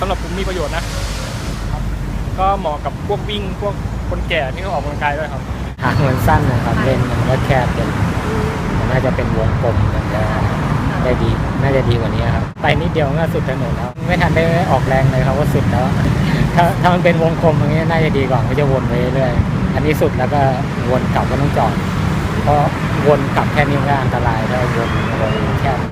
สำหรับคุณมีประโยชน์นะครับก็เหมาะกับพวกวิ่งพวกคนแก่ที่เขาออกกำลังกายด้วยครับหางมันสั้นนะครับเลนมันก็แคบเป็นมันน่าจะเป็นวงกลมมันจะได้ดี น่าจะดีกว่านี้ครับ ไปนิดเดียวก็สุดถนนแล้ว ไม่ทันได้ออกแรงเลยครับว่าสุดแล้ว ถ้าถ้ามันเป็นวงกลมอย่างนี้น่าจะดีกว่าก็จะวนไปเรื่อยอันนี้สุดแล้วก็วนกลับก็ต้องจอด เพราะวนกลับแค่นี้ก็อันตรายถ้าวนวนแค่